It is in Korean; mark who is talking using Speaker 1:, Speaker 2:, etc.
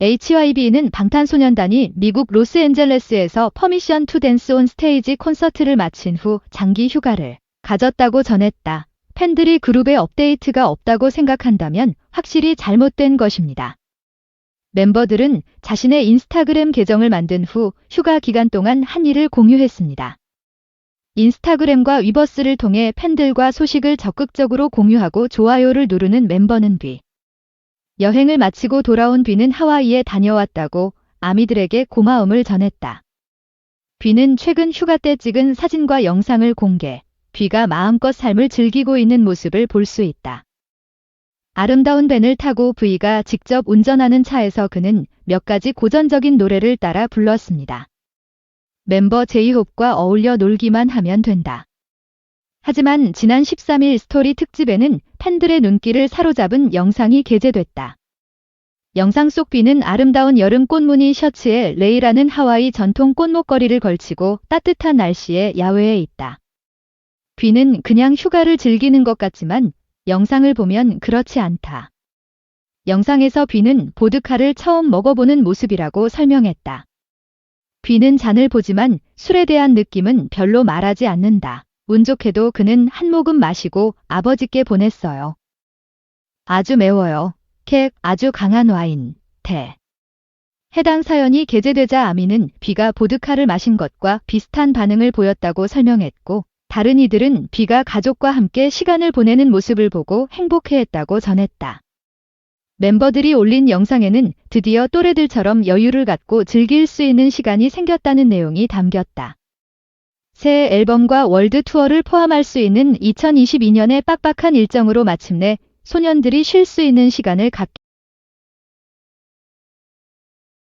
Speaker 1: HYB는 방탄소년단이 미국 로스앤젤레스에서 퍼미션 투 댄스 온 스테이지 콘서트를 마친 후 장기 휴가를 가졌다고 전했다. 팬들이 그룹에 업데이트가 없다고 생각한다면 확실히 잘못된 것입니다. 멤버들은 자신의 인스타그램 계정을 만든 후 휴가 기간 동안 한 일을 공유했습니다. 인스타그램과 위버스를 통해 팬들과 소식을 적극적으로 공유하고 좋아요를 누르는 멤버는 비. 여행을 마치고 돌아온 비는 하와이에 다녀왔다고 아미들에게 고마움을 전했다. 비는 최근 휴가 때 찍은 사진과 영상을 공개, 비가 마음껏 삶을 즐기고 있는 모습을 볼 수 있다. 아름다운 밴을 타고 V가 직접 운전하는 차에서 그는 몇 가지 고전적인 노래를 따라 불렀습니다. 멤버 제이홉과 어울려 놀기만 하면 된다. 하지만 지난 13일 스토리 특집에는 팬들의 눈길을 사로잡은 영상이 게재됐다. 영상 속 비는 아름다운 여름 꽃무늬 셔츠에 레이라는 하와이 전통 꽃목걸이를 걸치고 따뜻한 날씨에 야외에 있다. 비는 그냥 휴가를 즐기는 것 같지만 영상을 보면 그렇지 않다. 영상에서 비는 보드카를 처음 먹어보는 모습이라고 설명했다. 비는 잔을 보지만 술에 대한 느낌은 별로 말하지 않는다. 운 좋게도 그는 한 모금 마시고 아버지께 보냈어요. 아주 매워요. 캡 아주 강한 와인. 대. 해당 사연이 게재되자 아미는 비가 보드카를 마신 것과 비슷한 반응을 보였다고 설명했고, 다른 이들은 비가 가족과 함께 시간을 보내는 모습을 보고 행복해했다고 전했다. 멤버들이 올린 영상에는 드디어 또래들처럼 여유를 갖고 즐길 수 있는 시간이 생겼다는 내용이 담겼다. 새 앨범과 월드 투어를 포함할 수 있는 2022년의 빡빡한 일정으로 마침내 소년들이 쉴 수 있는 시간을 갖게